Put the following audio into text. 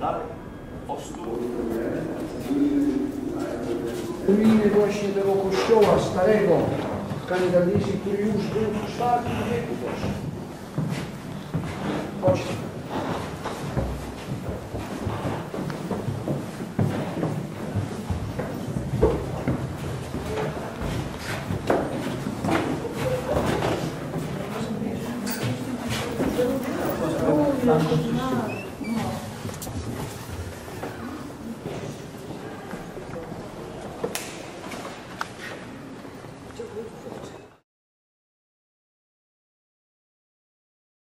Darek Ostu. Ruiny właśnie tego kościoła starego w Kanadyjskim, który już był w IV wieku właśnie. Kościół. Thank you. report.